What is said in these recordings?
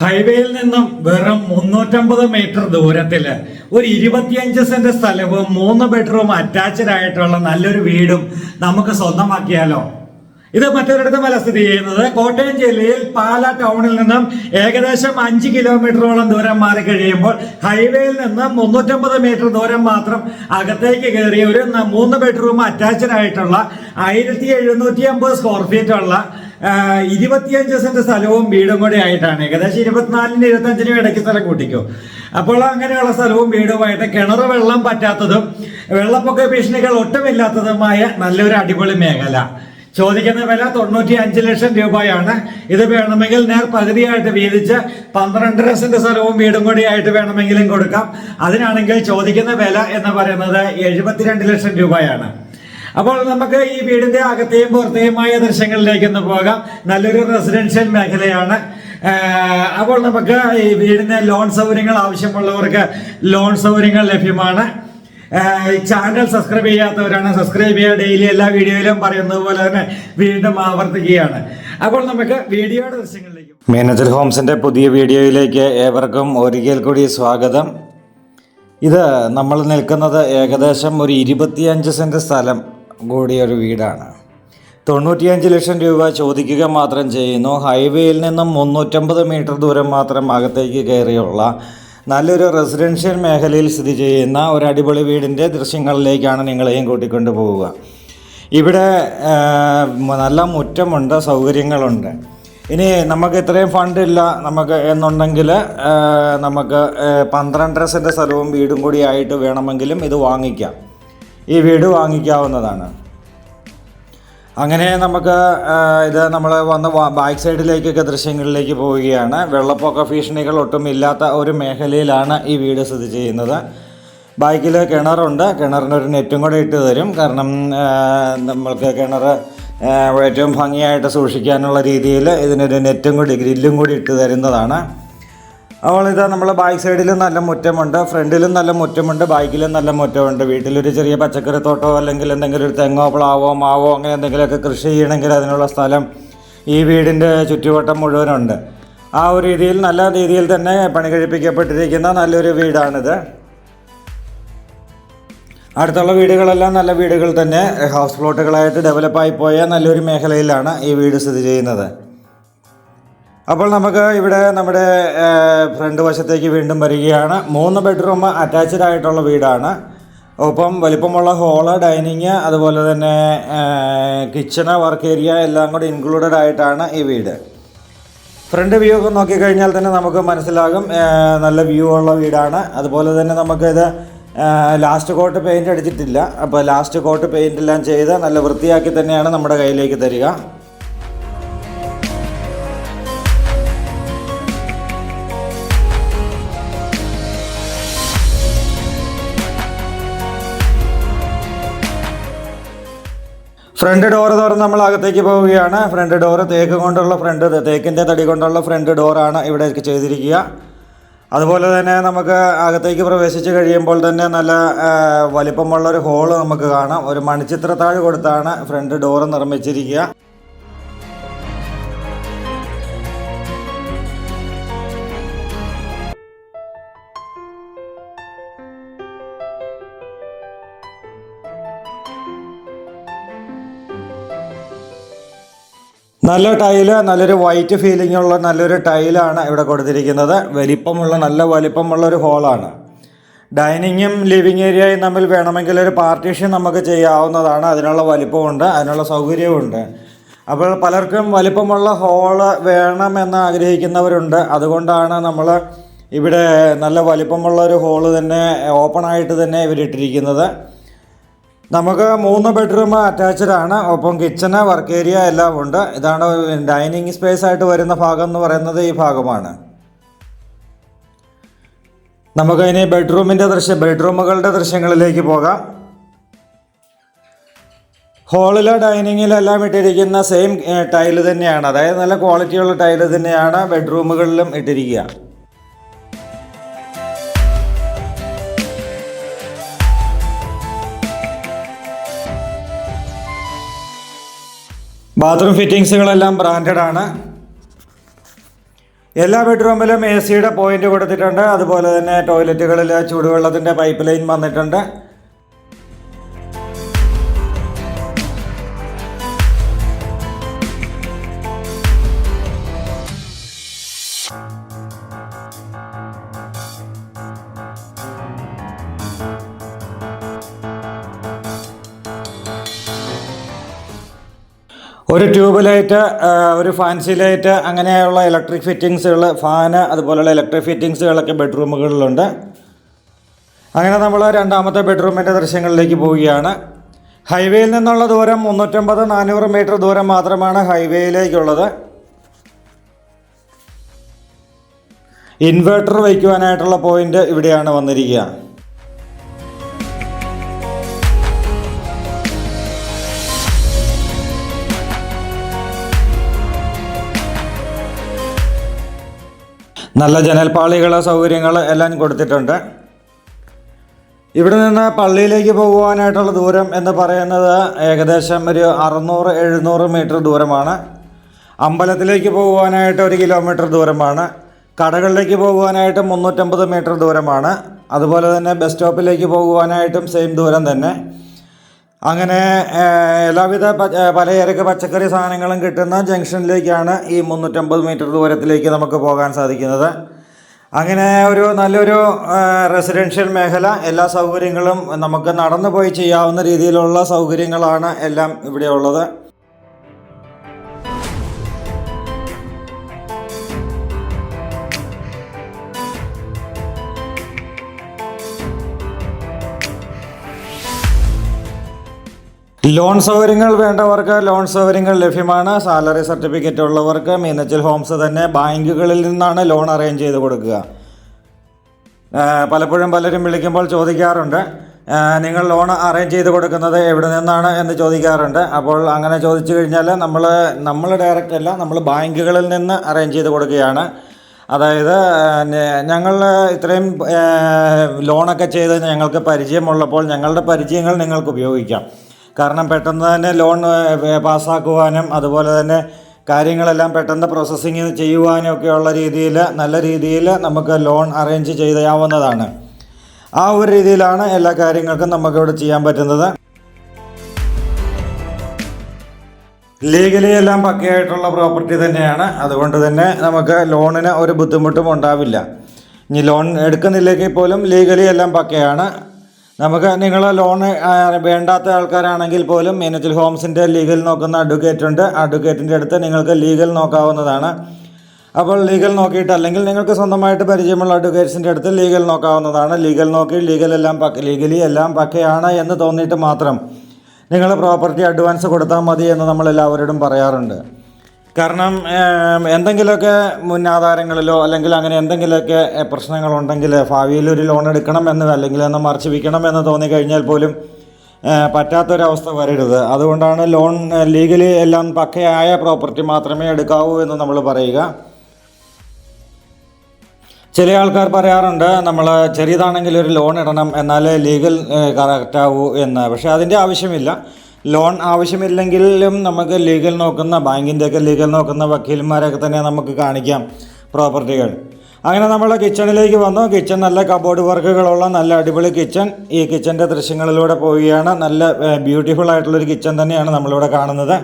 ഹൈവേയിൽ നിന്നും വെറും മുന്നൂറ്റമ്പത് മീറ്റർ ദൂരത്തിൽ ഒരു ഇരുപത്തിയഞ്ച് സെന്റ് സ്ഥലവും മൂന്ന് ബെഡ്റൂം അറ്റാച്ച്ഡ് ആയിട്ടുള്ള നല്ലൊരു വീടും നമുക്ക് സ്വന്തമാക്കിയാലോ? ഇത് മറ്റൊരിടത്തുമല്ല സ്ഥിതി ചെയ്യുന്നത്. കോട്ടയം ജില്ലയിൽ പാല ടൗണിൽ നിന്നും ഏകദേശം അഞ്ച് കിലോമീറ്ററോളം ദൂരം മാറി കഴിയുമ്പോൾ ഹൈവേയിൽ നിന്ന് മുന്നൂറ്റമ്പത് മീറ്റർ ദൂരം മാത്രം അകത്തേക്ക് കയറിയ ഒരു മൂന്ന് ബെഡ്റൂം അറ്റാച്ച്ഡ് ആയിട്ടുള്ള ആയിരത്തി എഴുന്നൂറ്റി അമ്പത് സ്ക്വയർ ഫീറ്റ് ഉള്ള ഇരുപത്തിയഞ്ച് സെന്റ് സ്ഥലവും വീടും കൂടെ ആയിട്ടാണ്. ഏകദേശം ഇരുപത്തിനാലിന് ഇരുപത്തഞ്ചിനും ഇടയ്ക്ക് സ്ഥലം കൂട്ടിക്കോ. അപ്പോൾ അങ്ങനെയുള്ള സ്ഥലവും വീടുമായിട്ട് കിണർ വെള്ളം പറ്റാത്തതും വെള്ളപ്പൊക്ക ഭീഷണികൾ ഒട്ടുമില്ലാത്തതുമായ നല്ലൊരു അടിപൊളി മേഖല. ചോദിക്കുന്ന വില തൊണ്ണൂറ്റി അഞ്ച് ലക്ഷം രൂപയാണ്. ഇത് വേണമെങ്കിൽ നേർ പകുതിയായിട്ട് വീതിച്ച് പന്ത്രണ്ടര സെന്റ് സ്ഥലവും വീടും കൂടി ആയിട്ട് വേണമെങ്കിലും കൊടുക്കാം. അതിനാണെങ്കിൽ ചോദിക്കുന്ന വില എന്ന് പറയുന്നത് എഴുപത്തിരണ്ട് ലക്ഷം രൂപയാണ്. അപ്പോൾ നമുക്ക് ഈ വീടിന്റെ അകത്തെയും പുറത്തെയുമായ ദൃശ്യങ്ങളിലേക്ക് ഒന്ന് പോകാം. നല്ലൊരു റെസിഡൻഷ്യൽ മേഖലയാണ്. അപ്പോൾ നമുക്ക് ഈ വീടിന് ലോൺ സൗകര്യങ്ങൾ ആവശ്യമുള്ളവർക്ക് ലോൺ സൗകര്യങ്ങൾ ലഭ്യമാണ്. ചാനൽ സബ്സ്ക്രൈബ് ചെയ്യാത്തവരാണ് സബ്സ്ക്രൈബ് ചെയ്യുക. ഡെയിലി എല്ലാ വീഡിയോയിലും പറയുന്നത് പോലെ തന്നെ വീണ്ടും ആവർത്തിക്കുകയാണ്. അപ്പോൾ നമുക്ക് വീഡിയോയുടെ ദൃശ്യങ്ങളിലേക്ക് പോകാം. ഹോംസിന്റെ പുതിയ വീഡിയോയിലേക്ക് ഏവർക്കും ഒരിക്കൽ കൂടി സ്വാഗതം. ഇത് നമ്മൾ നിൽക്കുന്നത് ഏകദേശം ഒരു ഇരുപത്തിയഞ്ച് സെന്റ് സ്ഥലം കൂടിയ ഒരു വീടാണ്. തൊണ്ണൂറ്റിയഞ്ച് ലക്ഷം രൂപ ചോദിക്കുക മാത്രം ചെയ്യുന്നു. ഹൈവേയിൽ നിന്നും മുന്നൂറ്റമ്പത് മീറ്റർ ദൂരം മാത്രം അകത്തേക്ക് കയറിയുള്ള നല്ലൊരു റെസിഡൻഷ്യൽ മേഖലയിൽ സ്ഥിതി ചെയ്യുന്ന ഒരു അടിപൊളി വീടിന്റെ ദൃശ്യങ്ങളിലേക്കാണ് നിങ്ങളെയും കൂട്ടിക്കൊണ്ടു പോവുക. ഇവിടെ നല്ല മുറ്റമുണ്ട് സൗകര്യങ്ങളുണ്ട്. ഇനി നമുക്ക് ഇത്രയും ഫണ്ട് ഇല്ല നമുക്ക് എന്നുണ്ടെങ്കിൽ നമുക്ക് പന്ത്രണ്ടര സെന്റ് സ്ഥലവും വീടും കൂടി ആയിട്ട് വേണമെങ്കിലും ഇത് വാങ്ങിക്കാം. ഈ വീട് വാങ്ങിക്കാവുന്നതാണ്. അങ്ങനെ നമുക്ക് ഇത് നമ്മൾ വന്ന് ബാക്ക് സൈഡിലേക്കൊക്കെ ദൃശ്യങ്ങളിലേക്ക് പോവുകയാണ്. വെള്ളപ്പൊക്ക ഭീഷണികൾ ഒട്ടും ഇല്ലാത്ത ഒരു മേഖലയിലാണ് ഈ വീട് സ്ഥിതി ചെയ്യുന്നത്. ബാക്കിൽ കിണറുണ്ട്. കിണറിന് ഒരു നെറ്റും കൂടെ ഇട്ട് തരും. കാരണം നമ്മൾക്ക് കിണർ ഏറ്റവും ഭംഗിയായിട്ട് സൂക്ഷിക്കാനുള്ള രീതിയിൽ ഇതിനൊരു നെറ്റും കൂടി ഗ്രില്ലും കൂടി ഇട്ട് തരുന്നതാണ്. അപ്പോൾ നമ്മളെ ബാക്ക് സൈഡിലും നല്ല മുറ്റമുണ്ട് ഫ്രണ്ടിലും നല്ല മുറ്റമുണ്ട് ബാക്കിലും നല്ല മുറ്റമുണ്ട്. വീട്ടിലൊരു ചെറിയ പച്ചക്കറി തോട്ടോ അല്ലെങ്കിൽ എന്തെങ്കിലും ഒരു തെങ്ങോ പ്ലാവോ മാവോ അങ്ങനെ എന്തെങ്കിലുമൊക്കെ കൃഷി ചെയ്യണമെങ്കിൽ അതിനുള്ള സ്ഥലം ഈ വീടിന്റെ ചുറ്റുവട്ടം മുഴുവനുണ്ട്. ആ ഒരു രീതിയിൽ നല്ല രീതിയിൽ തന്നെ പണി കഴിപ്പിക്കപ്പെട്ടിരിക്കുന്ന നല്ലൊരു വീടാണിത്. അടുത്തുള്ള വീടുകളെല്ലാം നല്ല വീടുകൾ തന്നെ. ഹൗസ് പ്ലോട്ടുകളായിട്ട് ഡെവലപ്പായി പോയ നല്ലൊരു മേഖലയിലാണ് ഈ വീട് സ്ഥിതി ചെയ്യുന്നത്. അപ്പോൾ നമുക്ക് ഇവിടെ നമ്മുടെ ഫ്രണ്ട് വശത്തേക്ക് വീണ്ടും വരികയാണ്. മൂന്ന് ബെഡ്റൂം അറ്റാച്ച്ഡ് ആയിട്ടുള്ള വീടാണ്. ഒപ്പം വലിപ്പമുള്ള ഹോൾ ഡൈനിങ് അതുപോലെ തന്നെ കിച്ചണ് വർക്ക് ഏരിയ എല്ലാം കൂടി ഇൻക്ലൂഡഡ് ആയിട്ടാണ് ഈ വീട്. ഫ്രണ്ട് വ്യൂ ഒക്കെ നോക്കിക്കഴിഞ്ഞാൽ തന്നെ നമുക്ക് മനസ്സിലാകും നല്ല വ്യൂ ഉള്ള വീടാണ്. അതുപോലെ തന്നെ നമുക്കിത് ലാസ്റ്റ് കോട്ട് പെയിന്റ് അടിച്ചിട്ടില്ല. അപ്പോൾ ലാസ്റ്റ് കോട്ട് പെയിന്റ് എല്ലാം ചെയ്ത് നല്ല വൃത്തിയാക്കി തന്നെയാണ് നമ്മുടെ കയ്യിലേക്ക് തരിക. ഫ്രണ്ട് ഡോർ തുറന്ന് നമ്മൾ അകത്തേക്ക് പോവുകയാണ്. ഫ്രണ്ട് ഡോർ തേക്ക് കൊണ്ടുള്ള ഫ്രണ്ട് തേക്കിന്റെ തടി കൊണ്ടുള്ള ഫ്രണ്ട് ഡോറാണ് ഇവിടെ ചെയ്തിരിക്കുക. അതുപോലെ തന്നെ നമുക്ക് അകത്തേക്ക് പ്രവേശിച്ച് കഴിയുമ്പോൾ തന്നെ നല്ല വലിപ്പമുള്ളൊരു ഹോൾ നമുക്ക് കാണാം. ഒരു മണിച്ചിത്രത്താഴ് കൊടുത്താണ് ഫ്രണ്ട് ഡോറ് നിർമ്മിച്ചിരിക്കുക. നല്ല ടൈൽ നല്ലൊരു വൈറ്റ് ഫീലിംഗ് ഉള്ള നല്ലൊരു ടൈലാണ് ഇവിടെ കൊടുത്തിരിക്കുന്നത്. വലിപ്പമുള്ള നല്ല വലിപ്പമുള്ള ഒരു ഹോളാണ് ഡൈനിങ്ങും ലിവിങ് ഏരിയയും തമ്മിൽ വേണമെങ്കിൽ ഒരു പാർട്ടീഷൻ നമുക്ക് ചെയ്യാവുന്നതാണ്. അതിനുള്ള വലിപ്പമുണ്ട് അതിനുള്ള സൗകര്യവുമുണ്ട്. അപ്പോൾ പലർക്കും വലിപ്പമുള്ള ഹോൾ വേണമെന്ന് ആഗ്രഹിക്കുന്നവരുണ്ട്. അതുകൊണ്ടാണ് നമ്മൾ ഇവിടെ നല്ല വലിപ്പമുള്ള ഒരു ഹോൾ തന്നെ ഓപ്പണായിട്ട് തന്നെ ഇവരിട്ടിരിക്കുന്നത്. നമുക്ക് മൂന്ന് ബെഡ്റൂം അറ്റാച്ച്ഡ് ആണ്. ഒപ്പം കിച്ചണ് വർക്ക് ഏരിയ എല്ലാം ഉണ്ട്. ഇതാണ് ഡൈനിങ് സ്പേസ് ആയിട്ട് വരുന്ന ഭാഗം എന്ന് പറയുന്നത് ഈ ഭാഗമാണ്. നമുക്ക് ഇനി ബെഡ്റൂമിന്റെ ദൃശ്യ ബെഡ്റൂമുകളുടെ ദൃശ്യങ്ങളിലേക്ക് പോകാം. ഹോളിലെ ഡൈനിങ്ങിലെല്ലാം ഇട്ടിരിക്കുന്ന സെയിം ടൈൽ തന്നെയാണ്. അതായത് നല്ല ക്വാളിറ്റിയുള്ള ടൈൽ തന്നെയാണ് ബെഡ്റൂമുകളിലും ഇട്ടിരിക്കുക. ബാത്റൂം ഫിറ്റിങ്സുകളെല്ലാം ബ്രാൻഡഡ് ആണ്. എല്ലാ ബെഡ്റൂമിലും എ സിയുടെ പോയിന്റ് കൊടുത്തിട്ടുണ്ട്. അതുപോലെ തന്നെ ടോയ്ലറ്റുകളിൽ ചൂടുവെള്ളത്തിന്റെ പൈപ്പ് ലൈൻ വന്നിട്ടുണ്ട്. ഒരു ട്യൂബ് ലൈറ്റ് ഒരു ഫാൻസി ലൈറ്റ് അങ്ങനെയുള്ള ഇലക്ട്രിക് ഫിറ്റിങ്സുകൾ ഫാന് അതുപോലെയുള്ള ഇലക്ട്രിക് ഫിറ്റിങ്സുകളൊക്കെ ബെഡ്റൂമുകളിലുണ്ട്. അങ്ങനെ നമ്മൾ രണ്ടാമത്തെ ബെഡ്റൂമിന്റെ ദൃശ്യങ്ങളിലേക്ക് പോവുകയാണ്. ഹൈവേയിൽ നിന്നുള്ള ദൂരം മുന്നൂറ്റമ്പത് നാനൂറ് മീറ്റർ ദൂരം മാത്രമാണ് ഹൈവേയിലേക്കുള്ളത്. ഇൻവേർട്ടർ വയ്ക്കുവാനായിട്ടുള്ള പോയിന്റ് ഇവിടെയാണ് വന്നിരിക്കുക. നല്ല ജനൽപ്പാളികൾ സൗകര്യങ്ങൾ എല്ലാം കൊടുത്തിട്ടുണ്ട്. ഇവിടെ നിന്ന് പള്ളിയിലേക്ക് പോകുവാനായിട്ടുള്ള ദൂരം എന്ന് പറയുന്നത് ഏകദേശം ഒരു അറുന്നൂറ് എഴുന്നൂറ് മീറ്റർ ദൂരമാണ്. അമ്പലത്തിലേക്ക് പോകുവാനായിട്ട് ഒരു കിലോമീറ്റർ ദൂരമാണ്. കടകളിലേക്ക് പോകുവാനായിട്ട് മുന്നൂറ്റമ്പത് മീറ്റർ ദൂരമാണ്. അതുപോലെ തന്നെ ബസ് സ്റ്റോപ്പിലേക്ക് പോകുവാനായിട്ടും സെയിം ദൂരം തന്നെ. അങ്ങനെ എല്ലാവിധ പലചരക്ക് പച്ചക്കറി സാധനങ്ങളും കിട്ടുന്ന ജംഗ്ഷനിലേക്കാണ് ഈ മുന്നൂറ്റമ്പത് മീറ്റർ ദൂരത്തിലേക്ക് നമുക്ക് പോകാൻ സാധിക്കുന്നത്. അങ്ങനെ ഒരു നല്ലൊരു റെസിഡൻഷ്യൽ മേഖല. എല്ലാ സൗകര്യങ്ങളും നമുക്ക് നടന്നു പോയി ചെയ്യാവുന്ന രീതിയിലുള്ള സൗകര്യങ്ങളാണ് എല്ലാം ഇവിടെ ഉള്ളത് ലോൺ സൗകര്യങ്ങൾ വേണ്ടവർക്ക് ലോൺ സൗകര്യങ്ങൾ ലഭ്യമാണ്. സാലറി സർട്ടിഫിക്കറ്റ് ഉള്ളവർക്ക് മീനച്ചൽ ഹോംസ് തന്നെ ബാങ്കുകളിൽ നിന്നാണ് ലോൺ അറേഞ്ച് ചെയ്ത് കൊടുക്കുക. പലപ്പോഴും പലരും വിളിക്കുമ്പോൾ ചോദിക്കാറുണ്ട് നിങ്ങൾ ലോൺ അറേഞ്ച് ചെയ്ത് കൊടുക്കുന്നത് എവിടെ നിന്നാണ് എന്ന് ചോദിക്കാറുണ്ട്. അപ്പോൾ അങ്ങനെ ചോദിച്ചു കഴിഞ്ഞാൽ നമ്മൾ നമ്മൾ ഡയറക്റ്റ് അല്ല നമ്മൾ ബാങ്കുകളിൽ നിന്ന് അറേഞ്ച് ചെയ്ത് കൊടുക്കുകയാണ്. അതായത് ഞങ്ങൾ ഇത്രയും ലോണൊക്കെ ചെയ്ത് ഞങ്ങൾക്ക് പരിചയമുള്ളപ്പോൾ ഞങ്ങളുടെ പരിചയങ്ങൾ നിങ്ങൾക്ക് ഉപയോഗിക്കാം. കാരണം പെട്ടെന്ന് തന്നെ ലോൺ പാസ്സാക്കുവാനും അതുപോലെ തന്നെ കാര്യങ്ങളെല്ലാം പെട്ടെന്ന് പ്രോസസ്സിങ് ചെയ്യുവാനും ഒക്കെയുള്ള രീതിയിൽ നല്ല രീതിയിൽ നമുക്ക് ലോൺ അറേഞ്ച് ചെയ്യാവുന്നതാണ് ആ ഒരു രീതിയിലാണ് എല്ലാ കാര്യങ്ങൾക്കും നമുക്കിവിടെ ചെയ്യാൻ പറ്റുന്നത്. ലീഗലി എല്ലാം പക്കയായിട്ടുള്ള പ്രോപ്പർട്ടി തന്നെയാണ്. അതുകൊണ്ട് തന്നെ നമുക്ക് ലോണിന് ഒരു ബുദ്ധിമുട്ടും ഉണ്ടാവില്ല. ഇനി ലോൺ എടുക്കുന്നില്ലെങ്കിൽ പോലും ലീഗലി എല്ലാം പക്കയാണ്. നമുക്ക് നിങ്ങൾ ലോൺ വേണ്ടാത്ത ആൾക്കാരാണെങ്കിൽ പോലും മീനച്ചിൽ ഹോംസിന്റെ ലീഗൽ നോക്കുന്ന അഡ്വക്കേറ്റ് ഉണ്ട്. അഡ്വക്കേറ്റിന്റെ അടുത്ത് നിങ്ങൾക്ക് ലീഗൽ നോക്കാവുന്നതാണ്. അപ്പോൾ ലീഗൽ നോക്കിയിട്ട് അല്ലെങ്കിൽ നിങ്ങൾക്ക് സ്വന്തമായിട്ട് പരിചയമുള്ള അഡ്വക്കേറ്റ്സിന്റെ അടുത്ത് ലീഗൽ നോക്കാവുന്നതാണ്. ലീഗൽ നോക്കി ലീഗൽ എല്ലാം പക്ക ലീഗലി എല്ലാം പക്കയാണ് എന്ന് തോന്നിയിട്ട് മാത്രം നിങ്ങൾ പ്രോപ്പർട്ടി അഡ്വാൻസ് കൊടുത്താൽ മതി എന്ന് നമ്മൾ എല്ലാവരോടും പറയാറുണ്ട്. കാരണം എന്തെങ്കിലുമൊക്കെ മുന്നാധാരങ്ങളിലോ അല്ലെങ്കിൽ അങ്ങനെ എന്തെങ്കിലുമൊക്കെ പ്രശ്നങ്ങളുണ്ടെങ്കിൽ ഭാവിയിൽ ഒരു ലോൺ എടുക്കണം എന്ന് അല്ലെങ്കിൽ ഒന്ന് മറിച്ച് എന്ന് തോന്നിക്കഴിഞ്ഞാൽ പോലും പറ്റാത്തൊരവസ്ഥ വരരുത്. അതുകൊണ്ടാണ് ലോൺ ലീഗലി എല്ലാം പക്കയായ പ്രോപ്പർട്ടി മാത്രമേ എടുക്കാവൂ എന്ന് നമ്മൾ പറയുക. ചില ആൾക്കാർ പറയാറുണ്ട് നമ്മൾ ചെറിയതാണെങ്കിൽ ഒരു ലോൺ ഇടണം എന്നാലേ ലീഗൽ കറക്റ്റാവൂ എന്ന്. പക്ഷേ അതിന്റെ ആവശ്യമില്ല. ലോൺ ആവശ്യമില്ലെങ്കിലും നമുക്ക് ലീഗൽ നോക്കുന്ന ബാങ്കിന്റെയൊക്കെ ലീഗൽ നോക്കുന്ന വക്കീൽമാരൊക്കെ തന്നെ നമുക്ക് കാണിക്കാം പ്രോപ്പർട്ടികൾ. അങ്ങനെ നമ്മൾ കിച്ചണിലേക്ക് വന്നു. കിച്ചൺ നല്ല കബോർഡ് വർക്കുകളുള്ള നല്ല അടിപൊളി കിച്ചൺ. ഈ കിച്ചന്റെ ദൃശ്യങ്ങളിലൂടെ പോവുകയാണ്. നല്ല ബ്യൂട്ടിഫുൾ ആയിട്ടുള്ളൊരു കിച്ചൺ തന്നെയാണ് നമ്മളിവിടെ കാണുന്നത്.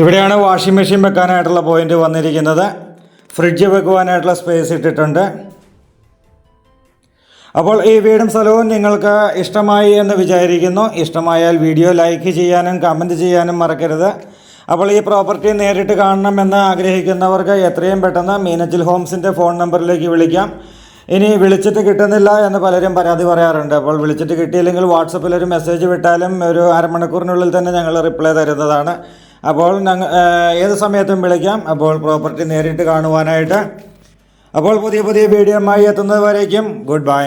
ഇവിടെയാണ് വാഷിംഗ് മെഷീൻ വെക്കാനായിട്ടുള്ള പോയിന്റ് വന്നിരിക്കുന്നത്. ഫ്രിഡ്ജ് വെക്കുവാനായിട്ടുള്ള സ്പേസ് ഇട്ടിട്ടുണ്ട്. അപ്പോൾ ഈ വീടും സ്ഥലവും നിങ്ങൾക്ക് ഇഷ്ടമായി എന്ന് വിചാരിക്കുന്നു. ഇഷ്ടമായാൽ വീഡിയോ ലൈക്ക് ചെയ്യാനും കമന്റ് ചെയ്യാനും മറക്കരുത്. അപ്പോൾ ഈ പ്രോപ്പർട്ടി നേരിട്ട് കാണണമെന്ന് ആഗ്രഹിക്കുന്നവർക്ക് എത്രയും പെട്ടെന്ന് മീനച്ചിൽ ഹോംസിന്റെ ഫോൺ നമ്പറിലേക്ക് വിളിക്കാം. ഇനി വിളിച്ചിട്ട് കിട്ടുന്നില്ല എന്ന് പലരും പരാതി പറയാറുണ്ട്. അപ്പോൾ വിളിച്ചിട്ട് കിട്ടിയില്ലെങ്കിൽ വാട്സപ്പിൽ ഒരു മെസ്സേജ് വിട്ടാലും ഒരു അരമണിക്കൂറിനുള്ളിൽ തന്നെ ഞങ്ങൾ റിപ്ലൈ തരുന്നതാണ്. അപ്പോൾ ഏത് സമയത്തും വിളിക്കാം. അപ്പോൾ പ്രോപ്പർട്ടി നേരിട്ട് കാണുവാനായിട്ട്. അപ്പോൾ പുതിയ പുതിയ വീഡിയോമായി എത്തുന്നത് വരേക്കും ഗുഡ് ബൈ